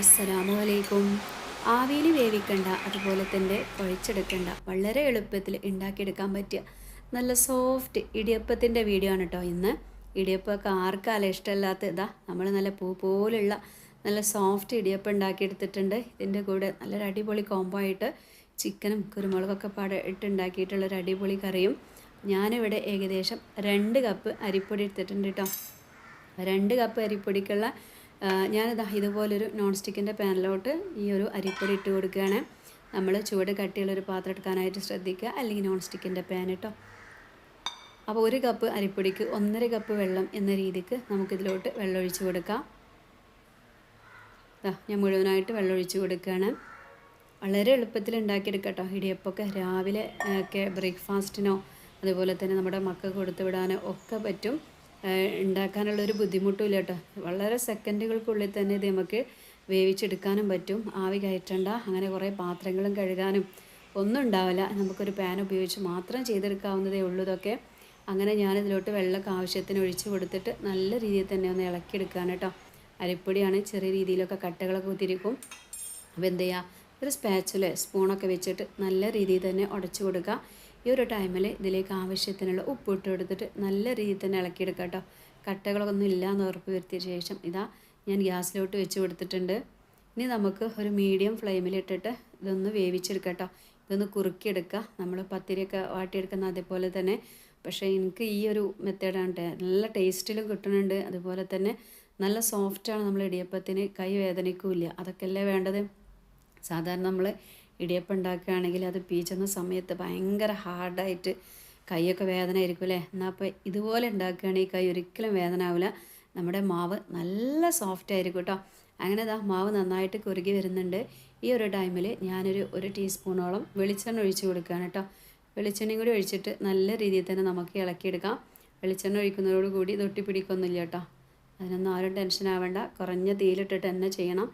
അസ്സലാമു അലൈക്കും ആവിയിൽ വേവിക്കണ്ട അതുപോലെ തന്നെ കുഴച്ചെടുക്കണ്ട. വളരെ എളുപ്പത്തിൽ ഉണ്ടാക്കിയെടുക്കാൻ പറ്റിയ നല്ല സോഫ്റ്റ് ഇടിയപ്പത്തിന്റെ വീഡിയോ ആണ് കേട്ടോ ഇന്ന്. ഇടിയപ്പമൊക്കെ ആർക്കാലും ഇഷ്ടമല്ലാത്ത ഇതാ നമ്മൾ നല്ല പൂ പോലുള്ള നല്ല സോഫ്റ്റ് ഇടിയപ്പം ഉണ്ടാക്കിയെടുത്തിട്ടുണ്ട്. ഇതിന്റെ കൂടെ നല്ലൊരു അടിപൊളി കോംബോ ആയിട്ട് ചിക്കനും കുരുമുളകൊക്കെ പാടെ ഇട്ട് ഉണ്ടാക്കിയിട്ടുള്ളൊരു അടിപൊളി കറിയും. ഞാനിവിടെ ഏകദേശം രണ്ട് കപ്പ് അരിപ്പൊടി എടുത്തിട്ടുണ്ട് കേട്ടോ. രണ്ട് കപ്പ് അരിപ്പൊടിക്കുള്ള ഞാനിതാ ഇതുപോലൊരു നോൺ സ്റ്റിക്കിന്റെ പാനിലോട്ട് ഈ ഒരു അരിപ്പൊടി ഇട്ട് കൊടുക്കുകയാണ്. നമ്മൾ ചൂട് കട്ടിയുള്ളൊരു പാത്രം എടുക്കാനായിട്ട് ശ്രദ്ധിക്കുക. അല്ലെങ്കിൽ നോൺ സ്റ്റിക്കിന്റെ പാൻ കേട്ടോ അപ്പോൾ ഒരു കപ്പ് അരിപ്പൊടിക്ക് ഒന്നര കപ്പ് വെള്ളം എന്ന രീതിക്ക് നമുക്കിതിലോട്ട് വെള്ളം ഒഴിച്ച് കൊടുക്കാം ഞാൻ മുഴുവനായിട്ട് വെള്ളം ഒഴിച്ച് കൊടുക്കുകയാണ്. വളരെ എളുപ്പത്തിൽ ഉണ്ടാക്കിയെടുക്കട്ടോ. ഇടിയപ്പൊക്കെ രാവിലെ ഒക്കെ ബ്രേക്ക്ഫാസ്റ്റിനോ അതുപോലെ തന്നെ നമ്മുടെ മക്ക കൊടുത്തു വിടാനോ ഒക്കെ പറ്റും. ഉണ്ടാക്കാനുള്ളൊരു ബുദ്ധിമുട്ടും ഇല്ല കേട്ടോ. വളരെ സെക്കൻഡുകൾക്കുള്ളിൽ തന്നെ ഇത് നമുക്ക് വേവിച്ചെടുക്കാനും പറ്റും. ആവി കയറ്റണ്ട അങ്ങനെ കുറേ പാത്രങ്ങളും കഴുകാനും ഒന്നും ഉണ്ടാവില്ല. നമുക്കൊരു പാൻ ഉപയോഗിച്ച് മാത്രം ചെയ്തെടുക്കാവുന്നതേ ഉള്ളൂ ഇതൊക്കെ. അങ്ങനെ ഞാനിതിലോട്ട് വെള്ളമൊക്കെ ആവശ്യത്തിന് ഒഴിച്ച് കൊടുത്തിട്ട് നല്ല രീതിയിൽ തന്നെ ഒന്ന് ഇളക്കിയെടുക്കുകയാണ് കേട്ടോ. അരിപ്പൊടിയാണ് ചെറിയ രീതിയിലൊക്കെ കട്ടകളൊക്കെ കുത്തിരിക്കും അപ്പോൾ എന്ത് ചെയ്യുക ഒരു സ്പാച്ചുല സ്പൂണൊക്കെ വെച്ചിട്ട് നല്ല രീതിയിൽ തന്നെ ഉടച്ചു കൊടുക്കുക. ഈ ഒരു ടൈമിൽ ഇതിലേക്ക് ആവശ്യത്തിനുള്ള ഉപ്പ് ഇട്ട് കൊടുത്തിട്ട് നല്ല രീതിയിൽ തന്നെ ഇളക്കിയെടുക്കുക കേട്ടോ കട്ടകളൊന്നും ഇല്ല എന്ന് ഉറപ്പ് വരുത്തിയ ശേഷം ഇതാ ഞാൻ ഗ്യാസിലോട്ട് വെച്ച് കൊടുത്തിട്ടുണ്ട്. ഇനി നമുക്ക് ഒരു മീഡിയം ഫ്ലെയിമിലിട്ടിട്ട് ഇതൊന്ന് വേവിച്ചെടുക്കാം കേട്ടോ ഇതൊന്ന് കുറുക്കിയെടുക്കുക. നമ്മൾ പത്തിരിയൊക്കെ വാട്ടിയെടുക്കുന്ന അതേപോലെ തന്നെ. പക്ഷേ എനിക്ക് ഈ ഒരു മെത്തേഡാണ് നല്ല ടേസ്റ്റിലും കിട്ടുന്നുണ്ട്. അതുപോലെ തന്നെ നല്ല സോഫ്റ്റാണ് നമ്മൾ ഇടിയപ്പത്തിന് കൈ വേദനിക്കൂല്ല അതൊക്കെയല്ലേ വേണ്ടത്? സാധാരണ നമ്മൾ ഇടിയപ്പം ഉണ്ടാക്കുകയാണെങ്കിൽ അത് പീച്ചുന്ന സമയത്ത് ഭയങ്കര ഹാർഡായിട്ട് കൈയൊക്കെ വേദന ആയിരിക്കും അല്ലേ? എന്നാൽ അപ്പോൾ ഇതുപോലെ ഉണ്ടാക്കുകയാണെങ്കിൽ കൈ ഒരിക്കലും വേദന ആവില്ല നമ്മുടെ മാവ് നല്ല സോഫ്റ്റ് ആയിരിക്കും കേട്ടോ. അങ്ങനെ ഇതാ മാവ് നന്നായിട്ട് കുറുകി വരുന്നുണ്ട്. ഈ ഒരു ടൈമിൽ ഞാനൊരു ഒരു ടീസ്പൂണോളം വെളിച്ചെണ്ണ ഒഴിച്ച് കൊടുക്കുകയാണ് കേട്ടോ. വെളിച്ചെണ്ണയും കൂടി ഒഴിച്ചിട്ട് നല്ല രീതിയിൽ തന്നെ നമുക്ക് ഇളക്കിയെടുക്കാം. വെളിച്ചെണ്ണ ഒഴിക്കുന്നതോടുകൂടി തൊട്ടി പിടിക്കൊന്നുമില്ല കേട്ടോ. അതിനൊന്നും ആരും ടെൻഷൻ ആവേണ്ട. കുറഞ്ഞ തീയിലിട്ടിട്ട് തന്നെ ചെയ്യണം.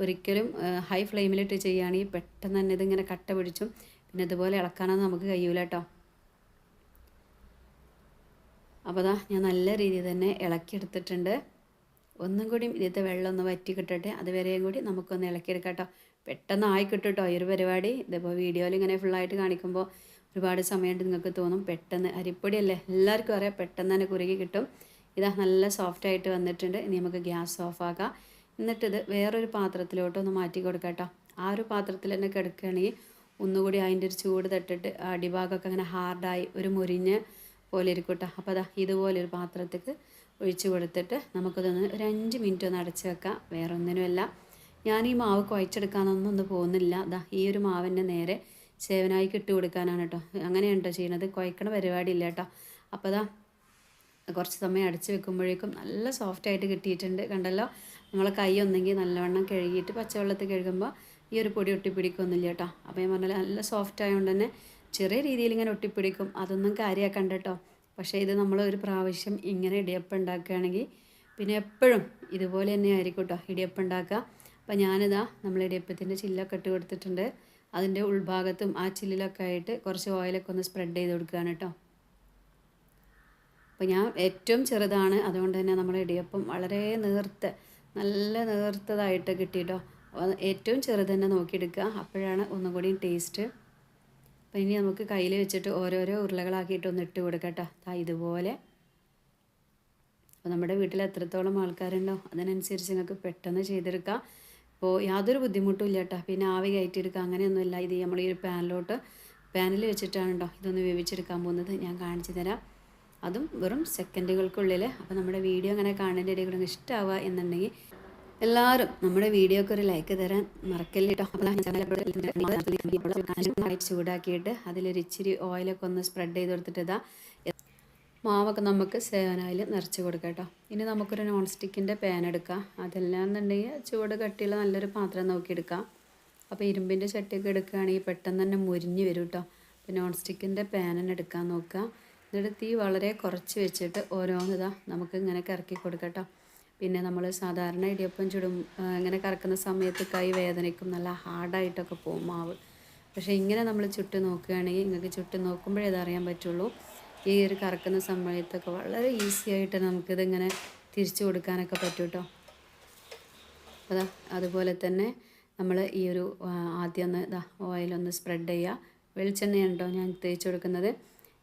ഒരിക്കലും ഹൈ ഫ്ലെയിമിലിട്ട് ചെയ്യുകയാണെങ്കിൽ പെട്ടെന്ന് തന്നെ ഇതിങ്ങനെ കട്ട പിടിച്ചും പിന്നെ അതുപോലെ ഇളക്കാനൊന്നും നമുക്ക് കഴിയൂല കേട്ടോ അപ്പോൾ അതാ ഞാൻ നല്ല രീതിയിൽ തന്നെ ഇളക്കിയെടുത്തിട്ടുണ്ട് ഒന്നും കൂടി ഇതിലത്തെ വെള്ളം ഒന്ന് വറ്റി കിട്ടട്ടെ അതുവരെയും കൂടി നമുക്കൊന്ന് ഇളക്കിയെടുക്കാം കേട്ടോ പെട്ടെന്ന് ആയി കിട്ടും ഈ ഒരു പരിപാടി. ഇതിപ്പോൾ വീഡിയോയിൽ ഇങ്ങനെ ഫുള്ളായിട്ട് കാണിക്കുമ്പോൾ ഒരുപാട് സമയമുണ്ട് നിങ്ങൾക്ക് തോന്നും. പെട്ടെന്ന് അരിപ്പൊടിയല്ലേ? എല്ലാവർക്കും അറിയാം പെട്ടെന്ന് തന്നെ കുറുകി കിട്ടും. ഇതാ നല്ല സോഫ്റ്റായിട്ട് വന്നിട്ടുണ്ട്. ഇനി നമുക്ക് ഗ്യാസ് ഓഫ് എന്നിട്ടിത് വേറൊരു പാത്രത്തിലോട്ട് ഒന്ന് മാറ്റി കൊടുക്കാം കേട്ടോ. ആ ഒരു പാത്രത്തിൽ തന്നെ കിടക്കുകയാണെങ്കിൽ ഒന്നുകൂടി അതിന്റെ ഒരു ചൂട് തട്ടിട്ട് അടിഭാഗമൊക്കെ അങ്ങനെ ഹാർഡായി ഒരു മുരിഞ്ഞ് പോലെ ഇരിക്കും കേട്ടോ. അപ്പോൾ അതാ ഇതുപോലെ ഒരു പാത്രത്തേക്ക് ഒഴിച്ചു കൊടുത്തിട്ട് നമുക്കതൊന്ന് ഒരു അഞ്ച് മിനിറ്റ് ഒന്ന് അടച്ച് വെക്കാം. വേറെ ഒന്നിനുമല്ല ഞാൻ ഈ മാവ് കുഴച്ചെടുക്കാനൊന്നും ഒന്നും പോകുന്നില്ല. അതാ ഈ ഒരു മാവിന്റെ നേരെ സേവനായിക്ക് ഇട്ട് കൊടുക്കാനാണ് കേട്ടോ. അങ്ങനെയാണ് ചെയ്യണത്. കുഴക്കണ പരിപാടി ഇല്ല കേട്ടോ. അപ്പോൾ അതാ കുറച്ച് സമയം അടച്ച് വെക്കുമ്പോഴേക്കും നല്ല സോഫ്റ്റായിട്ട് കിട്ടിയിട്ടുണ്ട്. കണ്ടല്ലോ? നമ്മളെ കൈ ഒന്നെങ്കിൽ നല്ലവണ്ണം കഴുകിയിട്ട് പച്ചവെള്ളത്തിൽ കഴുകുമ്പോൾ ഈ ഒരു പൊടി ഒട്ടിപ്പിടിക്കൊന്നുമില്ല കേട്ടോ. അപ്പോൾ ഞാൻ പറഞ്ഞാൽ നല്ല സോഫ്റ്റ് ആയതുകൊണ്ട് തന്നെ ചെറിയ രീതിയിൽ ഇങ്ങനെ ഒട്ടിപ്പിടിക്കും. അതൊന്നും കാര്യമാക്കണ്ട കേട്ടോ. പക്ഷേ ഇത് നമ്മൾ ഒരു പ്രാവശ്യം ഇങ്ങനെ ഇടിയപ്പം ഉണ്ടാക്കുകയാണെങ്കിൽ പിന്നെ എപ്പോഴും ഇതുപോലെ തന്നെ ആയിരിക്കും കേട്ടോ ഇടിയപ്പം ഉണ്ടാക്കുക. അപ്പോൾ ഞാനിതാ നമ്മൾ ഇടിയപ്പത്തിന്റെ ചില്ലൊക്കെ ഇട്ട് കൊടുത്തിട്ടുണ്ട്. അതിന്റെ ഉൾഭാഗത്തും ആ ചില്ലിലൊക്കെ ആയിട്ട് കുറച്ച് ഓയിലൊക്കെ ഒന്ന് സ്പ്രെഡ് ചെയ്ത് കൊടുക്കുകയാണ് കേട്ടോ. അപ്പോൾ ഞാൻ ഏറ്റവും ചെറുതാണ്. അതുകൊണ്ട് തന്നെ നമ്മുടെ ഇടിയപ്പം വളരെ നേർത്ത നല്ല നേർത്തതായിട്ട് കിട്ടിയിട്ടോ. ഏറ്റവും ചെറുത് തന്നെ നോക്കിയെടുക്കുക. അപ്പോഴാണ് ഒന്നും കൂടി ടേസ്റ്റ്. അപ്പോൾ ഇനി നമുക്ക് കയ്യിൽ വെച്ചിട്ട് ഓരോരോ ഉരുളകളാക്കിയിട്ട് ഒന്ന് ഇട്ട് കൊടുക്കട്ടോ ദാ ഇതുപോലെ. അപ്പോൾ നമ്മുടെ വീട്ടിൽ എത്രത്തോളം ആൾക്കാരുണ്ടോ അതിനനുസരിച്ച് നിങ്ങൾക്ക് പെട്ടെന്ന് ചെയ്തെടുക്കാം. അപ്പോൾ യാതൊരു ബുദ്ധിമുട്ടും ഇല്ല കേട്ടോ. പിന്നെ ആവി കയറ്റിയെടുക്കുക അങ്ങനെയൊന്നുമില്ല. ഇത് നമ്മൾ ഈ ഒരു പാനിലോട്ട് പാനിൽ വെച്ചിട്ടാണ് കേട്ടോ ഇതൊന്ന് വേവിച്ചെടുക്കാൻ പോകുന്നത്. ഞാൻ കാണിച്ചു തരാം. അതും വെറും സെക്കൻഡുകൾക്കുള്ളിൽ അപ്പോൾ നമ്മുടെ വീഡിയോ അങ്ങനെ കാണേണ്ട ഇടയിൽ കൂടെ ഇഷ്ടമാവുക എന്നുണ്ടെങ്കിൽ എല്ലാവരും നമ്മുടെ വീഡിയോക്ക് ഒരു ലൈക്ക് തരാൻ മറക്കല്ലേ ചൂടാക്കിയിട്ട് അതിലൊരു ഇച്ചിരി ഓയിലൊക്കെ ഒന്ന് സ്പ്രെഡ് ചെയ്ത് കൊടുത്തിട്ട് ഇതാ. മാവൊക്കെ നമുക്ക് സേവനായിൽ നിറച്ച് കൊടുക്കാം കേട്ടോ ഇനി നമുക്കൊരു നോൺ സ്റ്റിക്കിന്റെ പാൻ എടുക്കാം അതെല്ലാന്നുണ്ടെങ്കിൽ ചൂട് കട്ടിയുള്ള നല്ലൊരു പാത്രം നോക്കിയെടുക്കാം അപ്പോൾ ഇരുമ്പിന്റെ ചട്ടിയൊക്കെ എടുക്കുകയാണെങ്കിൽ പെട്ടെന്ന് തന്നെ മുരിഞ്ഞ് വരും കേട്ടോ അപ്പോൾ നോൺ സ്റ്റിക്കിന്റെ പാൻ നോക്കുക. എന്നിട്ട് തീ വളരെ കുറച്ച് വെച്ചിട്ട് ഓരോന്നിതാ നമുക്ക് ഇങ്ങനെ കറക്കി കൊടുക്കട്ടോ. പിന്നെ നമ്മൾ സാധാരണ ഇടിയപ്പം ചുടും ഇങ്ങനെ കറക്കുന്ന സമയത്ത് കൈ വേദനയ്ക്കും നല്ല ഹാർഡായിട്ടൊക്കെ പോകും മാവ്. പക്ഷേ ഇങ്ങനെ നമ്മൾ ചുട്ട് നോക്കുകയാണെങ്കിൽ നിങ്ങൾക്ക് ചുട്ട് നോക്കുമ്പോഴേ അതറിയാൻ പറ്റുള്ളൂ. ഈ ഒരു കറക്കുന്ന സമയത്തൊക്കെ വളരെ ഈസി ആയിട്ട് നമുക്കിതിങ്ങനെ തിരിച്ചു കൊടുക്കാനൊക്കെ പറ്റും കേട്ടോ അതാ അതുപോലെ തന്നെ നമ്മൾ ഈ ഒരു ആദ്യം ഒന്ന് ഇതാ ഓയിലൊന്ന് സ്പ്രെഡ് ചെയ്യുക. വെളിച്ചെണ്ണയാണ് കേട്ടോ ഞാൻ തേച്ച് കൊടുക്കുന്നത്.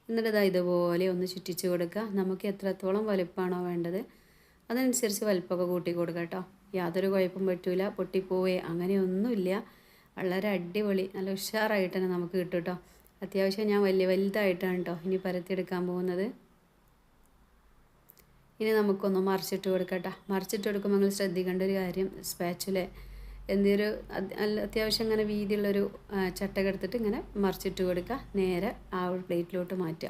എന്നിട്ട് ഇതാ ഇതുപോലെ ഒന്ന് ചുറ്റിച്ച് കൊടുക്കുക. നമുക്ക് എത്രത്തോളം വലുപ്പമാണോ വേണ്ടത് അതനുസരിച്ച് വലുപ്പമൊക്കെ കൂട്ടി കൊടുക്കുക കേട്ടോ. യാതൊരു കുഴപ്പം പറ്റൂല. പൊട്ടിപ്പോവേ അങ്ങനെയൊന്നുമില്ല. വളരെ അടിപൊളി നല്ല ഉഷാറായിട്ട് തന്നെ നമുക്ക് കിട്ടും കേട്ടോ. അത്യാവശ്യം ഞാൻ വലിയ വലുതായിട്ടാണ് കേട്ടോ ഇനി പരത്തിയെടുക്കാൻ പോകുന്നത്. ഇനി നമുക്കൊന്ന് മറിച്ചിട്ട് കൊടുക്കട്ടെ മറിച്ചിട്ട് കൊടുക്കുമ്പോൾ നിങ്ങൾ ശ്രദ്ധിക്കേണ്ട ഒരു കാര്യം സ്പാച്ചുലെ എന്തൊരു അത്യാവശ്യം ഇങ്ങനെ വീതിയുള്ളൊരു ചട്ടക എടുത്തിട്ട് ഇങ്ങനെ മറിച്ചിട്ട് കൊടുക്കുക. നേരെ ആ ഒരു പ്ലേറ്റിലോട്ട് മാറ്റുക.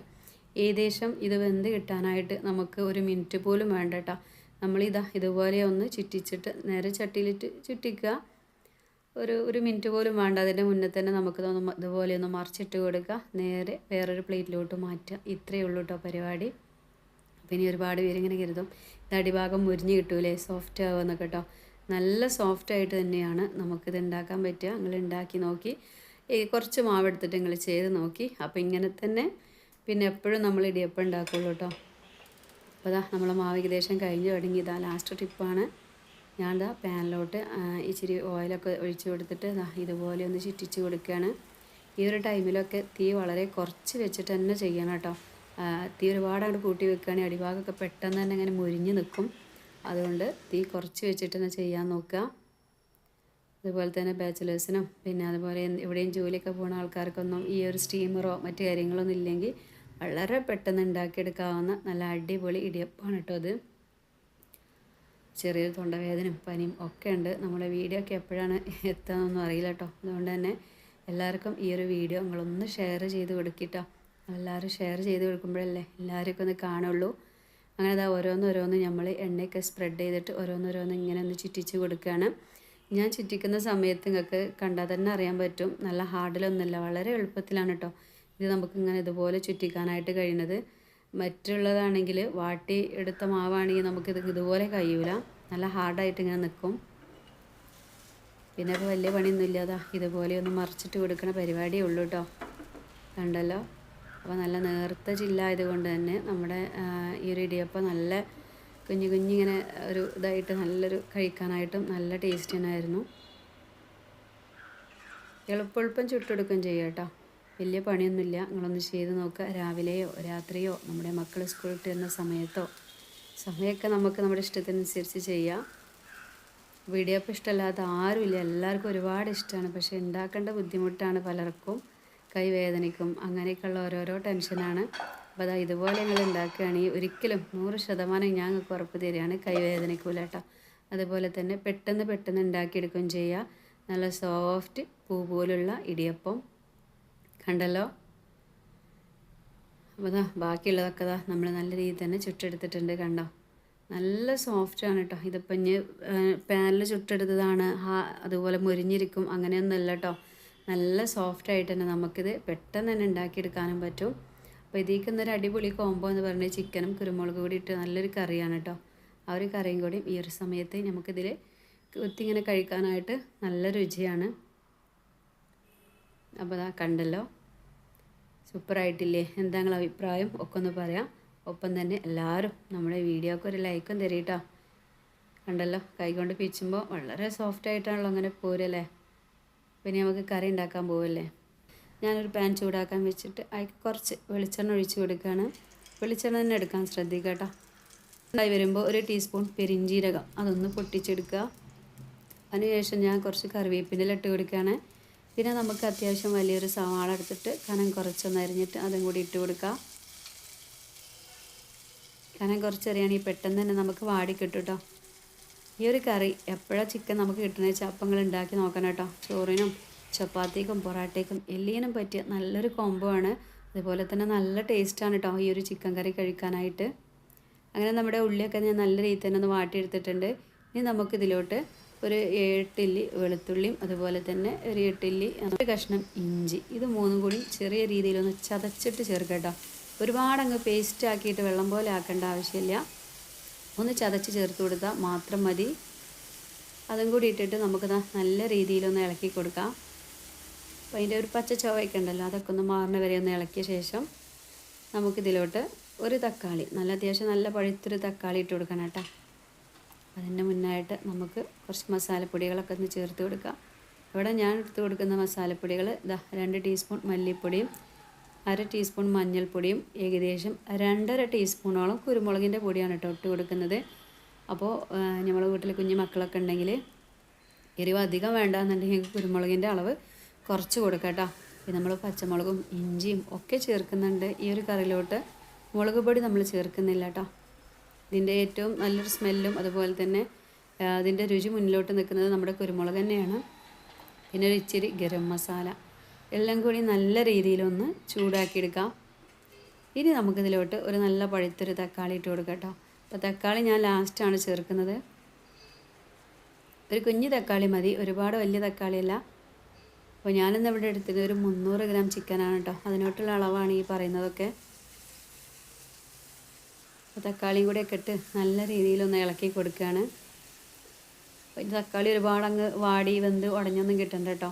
ഏകദേശം ഇത് വെന്ത് കിട്ടാനായിട്ട് നമുക്ക് ഒരു മിനിറ്റ് പോലും വേണ്ട കേട്ടോ. നമ്മളിതാ ഇതുപോലെ ഒന്ന് ചുറ്റിച്ചിട്ട് നേരെ ചട്ടിയിലിട്ട് ചുറ്റിക്കുക. ഒരു ഒരു മിനിറ്റ് പോലും വേണ്ട. അതിന്റെ മുന്നേ തന്നെ നമുക്ക് ഇതുപോലെ ഒന്ന് മറിച്ചിട്ട് കൊടുക്കുക. നേരെ വേറൊരു പ്ലേറ്റിലോട്ട് മാറ്റുക. ഇത്രയേ ഉള്ളൂ കേട്ടോ പരിപാടി. പിന്നെ ഒരുപാട് പേര് ഇങ്ങനെ കരുതും. ഇത് അടിഭാഗം മുരിഞ്ഞ് കിട്ടൂലേ? സോഫ്റ്റ് ആവുമെന്നൊക്കെ കേട്ടോ. നല്ല സോഫ്റ്റ് ആയിട്ട് തന്നെയാണ് നമുക്കിത് ഉണ്ടാക്കാൻ പറ്റുക. നിങ്ങൾ ഉണ്ടാക്കി നോക്കി. കുറച്ച് മാവ് എടുത്തിട്ട് നിങ്ങൾ ചെയ്ത് നോക്കി. അപ്പോൾ ഇങ്ങനെ തന്നെ പിന്നെ എപ്പോഴും നമ്മൾ ഇടിയപ്പം ഉണ്ടാക്കുള്ളൂ കേട്ടോ അപ്പോൾ ഇതാ നമ്മൾ മാവ് ഏകദേശം കഴിഞ്ഞ് തുടങ്ങി. ഇതാ ലാസ്റ്റ് ടിപ്പാണ് ഞാൻ ഇതാ പാനിലോട്ട് ഇച്ചിരി ഓയിലൊക്കെ ഒഴിച്ച് കൊടുത്തിട്ട് ഇതാ ഇതുപോലെ ഒന്ന് ചുറ്റിച്ച് കൊടുക്കുകയാണ് ഈ ഒരു ടൈമിലൊക്കെ തീ വളരെ കുറച്ച് വെച്ചിട്ട് തന്നെ ചെയ്യണം കേട്ടോ തീ ഒരുപാട് അങ്ങോട്ട് കൂട്ടി വെക്കുകയാണെങ്കിൽ അടിഭാഗമൊക്കെ പെട്ടെന്ന് തന്നെ ഇങ്ങനെ മുരിഞ്ഞ് നിൽക്കും അതുകൊണ്ട് തീ കുറച്ച് വെച്ചിട്ട് തന്നെ ചെയ്യാൻ നോക്കുക. അതുപോലെ തന്നെ ബാച്ചിലേഴ്സിനും പിന്നെ അതുപോലെ എവിടെയും ജോലിയൊക്കെ പോകുന്ന ആൾക്കാർക്കൊന്നും ഈ ഒരു സ്റ്റീമറോ മറ്റു കാര്യങ്ങളൊന്നും ഇല്ലെങ്കിൽ വളരെ പെട്ടെന്ന് ഉണ്ടാക്കിയെടുക്കാവുന്ന നല്ല അടിപൊളി ഇടിയപ്പാണ് കേട്ടോ അത്. ചെറിയൊരു തൊണ്ടവേദനയും പനിയും ഒക്കെ ഉണ്ട്. നമ്മുടെ വീഡിയോ ഒക്കെ എപ്പോഴാണ് എത്തുകയെന്നൊന്നും അറിയില്ല കേട്ടോ. അതുകൊണ്ട് തന്നെ എല്ലാവർക്കും ഈ ഒരു വീഡിയോ നിങ്ങളൊന്ന് ഷെയർ ചെയ്ത് കൊടുക്കിട്ടോ എല്ലാവരും ഷെയർ ചെയ്ത് കൊടുക്കുമ്പോഴല്ലേ എല്ലാവർക്കും ഒന്ന് കാണുള്ളൂ. അങ്ങനെ അതാ ഓരോന്ന് ഓരോന്ന് നമ്മൾ എണ്ണയൊക്കെ സ്പ്രെഡ് ചെയ്തിട്ട് ഓരോന്നോരോന്ന് ഇങ്ങനെ ഒന്ന് ചുറ്റിച്ച് കൊടുക്കുകയാണ് ഞാൻ ചുറ്റിക്കുന്ന സമയത്ത് നിങ്ങൾക്ക് കണ്ടാൽ തന്നെ അറിയാൻ പറ്റും. നല്ല ഹാർഡിലൊന്നുമല്ല വളരെ എളുപ്പത്തിലാണ് കേട്ടോ ഇത് നമുക്ക് ഇങ്ങനെ ഇതുപോലെ ചുറ്റിക്കാനായിട്ട് കഴിയുന്നത്. മറ്റുള്ളതാണെങ്കിൽ വാട്ടി എടുത്ത മാവാണെങ്കിൽ നമുക്കിത് ഇതുപോലെ കഴിയൂല. നല്ല ഹാർഡായിട്ട് ഇങ്ങനെ നിൽക്കും പിന്നെ ഇപ്പോൾ വലിയ പണിയൊന്നുമില്ല. ഇല്ലാതാ ഇതുപോലെ ഒന്ന് മറിച്ചിട്ട് കൊടുക്കണ പരിപാടിയേ ഉള്ളൂ കേട്ടോ കണ്ടല്ലോ? അപ്പോൾ നല്ല നേർത്ത ചില്ലായതുകൊണ്ട് തന്നെ നമ്മുടെ ഈ ഒരു ഇടിയപ്പം നല്ല കുഞ്ഞു കുഞ്ഞിങ്ങനെ ഒരു ഇതായിട്ട് നല്ലൊരു കഴിക്കാനായിട്ടും നല്ല ടേസ്റ്റ് തന്നെയായിരുന്നു. എളുപ്പെളുപ്പം ചുട്ടെടുക്കുകയും ചെയ്യുക കേട്ടോ. വലിയ പണിയൊന്നുമില്ല. നിങ്ങളൊന്ന് ചെയ്ത് നോക്കുക. രാവിലെയോ രാത്രിയോ നമ്മുടെ മക്കൾ സ്കൂളിൽ വിട്ട് സമയത്തോ സമയമൊക്കെ നമുക്ക് നമ്മുടെ ഇഷ്ടത്തിനനുസരിച്ച് ചെയ്യാം. വീഡിയോ ഇഷ്ടമല്ലാത്ത ആരുമില്ല. എല്ലാവർക്കും ഒരുപാട് ഇഷ്ടമാണ്. പക്ഷേ ഉണ്ടാക്കേണ്ട ബുദ്ധിമുട്ടാണ് പലർക്കും. കൈ വേദനിക്കും അങ്ങനെയൊക്കെയുള്ള ഓരോരോ ടെൻഷനാണ്. അപ്പോൾ അതാ ഇതുപോലെ നിങ്ങൾ ഉണ്ടാക്കുകയാണെങ്കിൽ ഒരിക്കലും നൂറ് ശതമാനം ഞാൻ നിങ്ങൾക്ക് ഉറപ്പ് തരികയാണ് കൈവേദനിക്കൂല കേട്ടോ. അതുപോലെ തന്നെ പെട്ടെന്ന് പെട്ടെന്ന് ഉണ്ടാക്കിയെടുക്കുകയും ചെയ്യുക. നല്ല സോഫ്റ്റ് പൂ പോലുള്ള ഇടിയപ്പം. കണ്ടല്ലോ? അപ്പോൾ ദാ ബാക്കിയുള്ളതൊക്കെ ദാ നമ്മൾ നല്ല രീതിയിൽ തന്നെ ചുട്ടെടുത്തിട്ടുണ്ട് കണ്ടോ? നല്ല സോഫ്റ്റാണ് കേട്ടോ. ഇതിപ്പോൾ ഇനി പാനിൽ ചുട്ടെടുത്തതാണ്. അതുപോലെ മുരിഞ്ഞിരിക്കും. അങ്ങനെയൊന്നുമല്ല കേട്ടോ. നല്ല സോഫ്റ്റ് ആയിട്ട് തന്നെ നമുക്കിത് പെട്ടെന്ന് തന്നെ ഉണ്ടാക്കിയെടുക്കാനും പറ്റും. അപ്പോൾ ഇതിലേക്ക് ഇന്നൊരു അടിപൊളി കോംബോ എന്ന് പറഞ്ഞാൽ ചിക്കനും കുരുമുളക് കൂടി ഇട്ട് നല്ലൊരു കറിയാണ് കേട്ടോ ആ ഒരു കറിയും കൂടി ഈ ഒരു സമയത്ത് നമുക്കിതിൽ കുത്തിങ്ങനെ കഴിക്കാനായിട്ട് നല്ല രുചിയാണ്. അപ്പോൾ അതാ കണ്ടല്ലോ. സൂപ്പറായിട്ടില്ലേ? എന്താ അഭിപ്രായം? ഒക്കെ ഒന്ന് പറയാം. ഒപ്പം തന്നെ എല്ലാവരും നമ്മുടെ വീഡിയോക്ക് ഒരു ലൈക്കും തരീട്ടോ. കണ്ടല്ലോ? കൈകൊണ്ട് പിച്ചുമ്പോൾ വളരെ സോഫ്റ്റ് ആയിട്ടാണല്ലോ അങ്ങനെ പോരല്ലേ? പിന്നെ നമുക്ക് കറി ഉണ്ടാക്കാൻ പോവല്ലേ? ഞാനൊരു പാൻ ചൂടാക്കാൻ വെച്ചിട്ട് അതിൽ കുറച്ച് വെളിച്ചെണ്ണ ഒഴിച്ച് കൊടുക്കുകയാണ്. വെളിച്ചെണ്ണ തന്നെ എടുക്കാൻ ശ്രദ്ധിക്കുക കേട്ടോ. ഉണ്ടായി വരുമ്പോൾ ഒരു ടീസ്പൂൺ പെരിഞ്ചീരകം അതൊന്ന് പൊട്ടിച്ചെടുക്കുക. അതിനുശേഷം ഞാൻ കുറച്ച് കറിവേപ്പിന്റെ ഇട്ട് കൊടുക്കുകയാണ്. പിന്നെ നമുക്ക് അത്യാവശ്യം വലിയൊരു സവാള എടുത്തിട്ട് കനം കുറച്ചൊന്ന് അരിഞ്ഞിട്ട് അതും കൂടി ഇട്ട് കൊടുക്കുക കനം കുറച്ചറിയാണെങ്കിൽ പെട്ടെന്ന് തന്നെ നമുക്ക് വാടി കേട്ടോ. ഈ ഒരു കറി എപ്പോഴാണ് ചിക്കൻ നമുക്ക് കിട്ടുന്നത് വെച്ചാൽ ഉണ്ടാക്കി നോക്കണം കേട്ടോ. ചോറിനും ചപ്പാത്തിക്കും പൊറാട്ടയ്ക്കും എല്ലിനും പറ്റിയ നല്ലൊരു കോംബോ ആണ്. അതുപോലെ തന്നെ നല്ല ടേസ്റ്റാണ് കേട്ടോ ഈ ഒരു ചിക്കൻ കറി കഴിക്കാനായിട്ട്. അങ്ങനെ നമ്മുടെ ഉള്ളിയൊക്കെ ഞാൻ നല്ല രീതിയിൽ തന്നെ ഒന്ന് വാട്ടിയെടുത്തിട്ടുണ്ട്. ഇനി നമുക്കിതിലോട്ട് ഒരു എട്ടില്ലി വെളുത്തുള്ളിയും അതുപോലെ തന്നെ ഒരു എട്ടില്ലി ഒരു കഷ്ണം ഇഞ്ചി. ഇത് മൂന്നും കൂടി ചെറിയ രീതിയിലൊന്ന് ചതച്ചിട്ട് ചേർക്കാം ഒരുപാട് അങ്ങ് പേസ്റ്റ് ആക്കിയിട്ട് വെള്ളം പോലെ ആക്കേണ്ട ആവശ്യമില്ല. ഒന്ന് ചതച്ച് ചേർത്ത് കൊടുത്താൽ മാത്രം മതി. അതും കൂടി ഇട്ടിട്ട് നമുക്ക് നല്ല രീതിയിലൊന്ന് ഇളക്കി കൊടുക്കാം. അപ്പോൾ അതിന്റെ ഒരു പച്ച ചുവയൊക്കെ ഉണ്ടല്ലോ അതൊക്കെ ഒന്ന് മാറിന് വരെ ഒന്ന് ഇളക്കിയ ശേഷം നമുക്കിതിലോട്ട് ഒരു തക്കാളി നല്ല അത്യാവശ്യം നല്ല പഴുത്തൊരു തക്കാളി ഇട്ട് കൊടുക്കണം കേട്ടോ. അതിന്റെ മുന്നായിട്ട് നമുക്ക് കുറച്ച് മസാലപ്പൊടികളൊക്കെ ഒന്ന് ചേർത്ത് കൊടുക്കാം. ഇവിടെ ഞാൻ എടുത്ത് കൊടുക്കുന്ന മസാലപ്പൊടികൾ ഇതാ രണ്ട് ടീസ്പൂൺ മല്ലിപ്പൊടിയും അര ടീസ്പൂൺ മഞ്ഞൾപ്പൊടിയും ഏകദേശം രണ്ടര ടീസ്പൂണോളം കുരുമുളകിന്റെ പൊടിയാണ് കേട്ടോ ഇട്ട് കൊടുക്കുന്നത്. അപ്പോൾ നമ്മളെ വീട്ടിൽ കുഞ്ഞു മക്കളൊക്കെ ഉണ്ടെങ്കിൽ എരിവ് അധികം വേണ്ടാന്നുണ്ടെങ്കിൽ കുരുമുളകിന്റെ അളവ് കുറച്ച് കൊടുക്കാം കേട്ടോ. നമ്മൾ പച്ചമുളകും ഇഞ്ചിയും ഒക്കെ ചേർക്കുന്നുണ്ട് ഈ ഒരു കറിയിലോട്ട്. മുളക് പൊടി നമ്മൾ ചേർക്കുന്നില്ല കേട്ടോ. ഇതിന്റെ ഏറ്റവും നല്ലൊരു സ്മെല്ലും അതുപോലെ തന്നെ അതിന്റെ രുചി മുന്നിലോട്ട് നിൽക്കുന്നത് നമ്മുടെ കുരുമുളക് തന്നെയാണ്. പിന്നെ ഒരു ഇച്ചിരി ഗരം മസാല. എല്ലാം കൂടി നല്ല രീതിയിലൊന്ന് ചൂടാക്കിയെടുക്കാം. ഇനി നമുക്കിതിലോട്ട് ഒരു നല്ല പഴുത്തൊരു തക്കാളി ഇട്ട് കൊടുക്കാം കേട്ടോ അപ്പോൾ തക്കാളി ഞാൻ ലാസ്റ്റാണ് ചേർക്കുന്നത്. ഒരു കുഞ്ഞു തക്കാളി മതി. ഒരുപാട് വലിയ തക്കാളിയല്ല. അപ്പോൾ ഞാനിന്ന് ഇവിടെ എടുത്തത് ഒരു മുന്നൂറ് ഗ്രാം ചിക്കനാണ് കേട്ടോ. അതിനോട്ടുള്ള അളവാണ് ഈ പറയുന്നതൊക്കെ. അപ്പോൾ തക്കാളിയും കൂടെയൊക്കെ ഇട്ട് നല്ല രീതിയിലൊന്ന് ഇളക്കി കൊടുക്കുകയാണ്. തക്കാളി ഒരുപാട് അങ്ങ് വാടി വെന്ത് ഉടഞ്ഞൊന്നും കിട്ടണ്ട കേട്ടോ.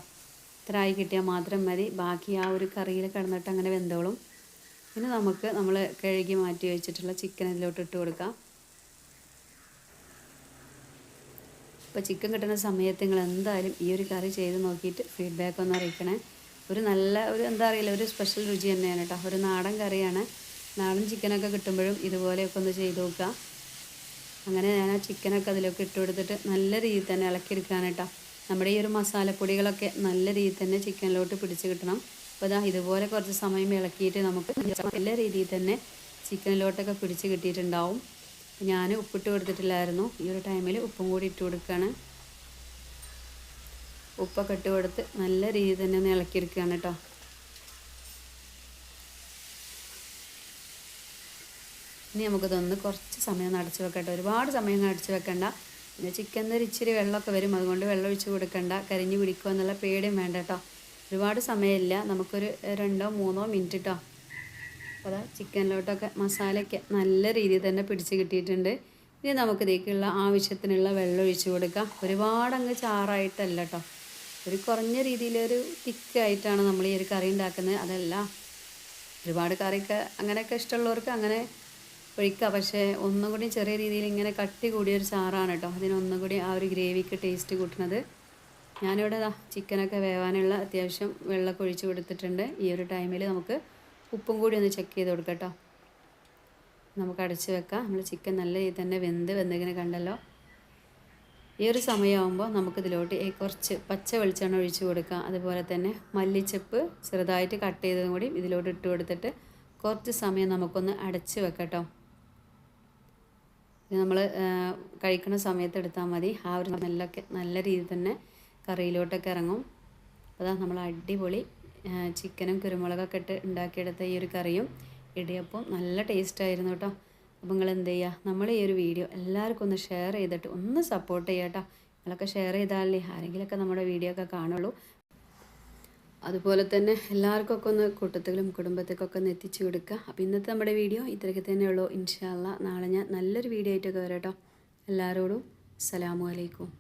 ഇത്ര ആയി കിട്ടിയാൽ മാത്രം മതി. ബാക്കി ആ ഒരു കറിയിൽ കിടന്നിട്ട് അങ്ങനെ വെന്തോളും. പിന്നെ നമുക്ക് നമ്മൾ കഴുകി മാറ്റി വെച്ചിട്ടുള്ള ചിക്കൻ ഇതിലോട്ട് ഇട്ട് കൊടുക്കാം. അപ്പോൾ ചിക്കൻ കിട്ടുന്ന സമയത്ത് നിങ്ങൾ എന്തായാലും ഈ ഒരു കറി ചെയ്ത് നോക്കിയിട്ട് ഫീഡ്ബാക്ക് ഒന്ന് അറിയിക്കണേ. ഒരു നല്ല ഒരു എന്താ അറിയില്ല ഒരു സ്പെഷ്യൽ രുചി തന്നെയാണ് കേട്ടോ. ഒരു നാടൻ കറിയാണ്. നാടൻ ചിക്കനൊക്കെ കിട്ടുമ്പോഴും ഇതുപോലെയൊക്കെ ഒന്ന് ചെയ്ത് നോക്കുക. അങ്ങനെ ഞാൻ ആ ചിക്കനൊക്കെ അതിലൊക്കെ ഇട്ട് കൊടുത്തിട്ട് നല്ല രീതിയിൽ തന്നെ ഇളക്കിയെടുക്കുകയാണ് കേട്ടോ. നമ്മുടെ ഈ ഒരു മസാലപ്പൊടികളൊക്കെ നല്ല രീതിയിൽ തന്നെ ചിക്കനിലോട്ട് പിടിച്ച് കിട്ടണം. അപ്പോൾ ഇതാ ഇതുപോലെ കുറച്ച് സമയം ഇളക്കിയിട്ട് നമുക്ക് നല്ല രീതിയിൽ തന്നെ ചിക്കനിലോട്ടൊക്കെ പിടിച്ച് കിട്ടിയിട്ടുണ്ടാവും. ഞാൻ ഉപ്പിട്ട് കൊടുത്തിട്ടില്ലായിരുന്നു. ഈ ഒരു ടൈമിൽ ഉപ്പും കൂടി ഇട്ട് കൊടുക്കുകയാണ് ഉപ്പൊക്കെ ഇട്ട് കൊടുത്ത് നല്ല രീതിയിൽ തന്നെ ഒന്ന് ഇളക്കിയെടുക്കുകയാണ് കേട്ടോ. ഇനി നമുക്കിതൊന്ന് കുറച്ച് സമയം അടച്ചു വെക്കട്ടെ. ഒരുപാട് സമയം അടച്ചു വെക്കണ്ട. പിന്നെ ചിക്കൻ ഒരു ഇച്ചിരി വെള്ളമൊക്കെ വരും. അതുകൊണ്ട് വെള്ളം ഒഴിച്ച് കൊടുക്കണ്ട. കരിഞ്ഞു പിടിക്കുക എന്നുള്ള പേടിയും വേണ്ട കേട്ടോ. ഒരുപാട് സമയമില്ല. നമുക്കൊരു രണ്ടോ മൂന്നോ മിനിറ്റ് കേട്ടോ അപ്പോൾ ചിക്കനിലോട്ടൊക്കെ മസാലയൊക്കെ നല്ല രീതിയിൽ തന്നെ പിടിച്ച് കിട്ടിയിട്ടുണ്ട്. ഇനി നമുക്ക് ഇതിലേക്കുള്ള ആവശ്യത്തിനുള്ള വെള്ളം ഒഴിച്ച് കൊടുക്കാം. ഒരുപാട് അങ്ങ് ചാറായിട്ടല്ല കേട്ടോ ഒരു കുറഞ്ഞ രീതിയിലൊരു തിക്കായിട്ടാണ് നമ്മൾ ഈ ഒരു കറി ഉണ്ടാക്കുന്നത്. അതല്ല. ഒരുപാട് കറിയൊക്കെ അങ്ങനെയൊക്കെ ഇഷ്ടമുള്ളവർക്ക് അങ്ങനെ ഒഴിക്കുക പക്ഷേ ഒന്നും കൂടി ചെറിയ രീതിയിൽ ഇങ്ങനെ കട്ടി കൂടിയൊരു ചാറാണ് കേട്ടോ. അതിനൊന്നും കൂടി ആ ഒരു ഗ്രേവിക്ക് ടേസ്റ്റ് കൂട്ടുന്നത്. ഞാനിവിടെ ചിക്കനൊക്കെ വേവാനുള്ള അത്യാവശ്യം വെള്ളമൊക്കെ ഒഴിച്ച് കൊടുത്തിട്ടുണ്ട്. ഈ ഒരു ടൈമിൽ നമുക്ക് ഉപ്പും കൂടി ഒന്ന് ചെക്ക് ചെയ്ത് കൊടുക്കട്ടോ കേട്ടോ. നമുക്ക് അടച്ച് വെക്കാം. നമ്മൾ ചിക്കൻ നല്ല രീതിയിൽ തന്നെ വെന്ത് വെന്തിങ്ങനെ കണ്ടല്ലോ. ഈ ഒരു സമയമാകുമ്പോൾ നമുക്കിതിലോട്ട് കുറച്ച് പച്ച വെളിച്ചെണ്ണ ഒഴിച്ച് കൊടുക്കാം. അതുപോലെ തന്നെ മല്ലിച്ചപ്പ് ചെറുതായിട്ട് കട്ട് ചെയ്തതും കൂടി ഇതിലോട്ട് ഇട്ട് കൊടുത്തിട്ട് കുറച്ച് സമയം നമുക്കൊന്ന് അടച്ച് ഇത് നമ്മൾ കഴിക്കുന്ന സമയത്ത് എടുത്താൽ മതി. ആ ഒരു സ്മെല്ലൊക്കെ നല്ല രീതിയിൽ തന്നെ കറിയിലോട്ടൊക്കെ ഇറങ്ങും. അതാ നമ്മൾ അടിപൊളി ചിക്കനും കുരുമുളകൊക്കെ ഇട്ട് ഉണ്ടാക്കിയെടുത്ത ഈ ഒരു കറിയും ഇടിയപ്പം. നല്ല ടേസ്റ്റായിരുന്നു കേട്ടോ. അപ്പോൾ നിങ്ങൾ എന്ത് ചെയ്യുക നമ്മൾ ഈ ഒരു വീഡിയോ എല്ലാവർക്കും ഒന്ന് ഷെയർ ചെയ്തിട്ട് ഒന്ന് സപ്പോർട്ട് ചെയ്യാം കേട്ടോ. നിങ്ങളൊക്കെ ഷെയർ ചെയ്താലേ ആരെങ്കിലുമൊക്കെ നമ്മുടെ വീഡിയോ ഒക്കെ കാണുള്ളൂ. അതുപോലെ തന്നെ എല്ലാവർക്കും ഒക്കെ ഒന്ന് കൂട്ടത്തിലും കുടുംബത്തേക്കൊക്കെ ഒന്ന് എത്തിച്ചു കൊടുക്കുക. അപ്പോൾ ഇന്നത്തെ നമ്മുടെ വീഡിയോ ഇത്രയ്ക്ക് തന്നെയുള്ളൂ ഇൻഷാല്ല നാളെ ഞാൻ നല്ലൊരു വീഡിയോ ആയിട്ടൊക്കെ വരാം കേട്ടോ. എല്ലാവരോടും അസ്സലാമു അലൈക്കും.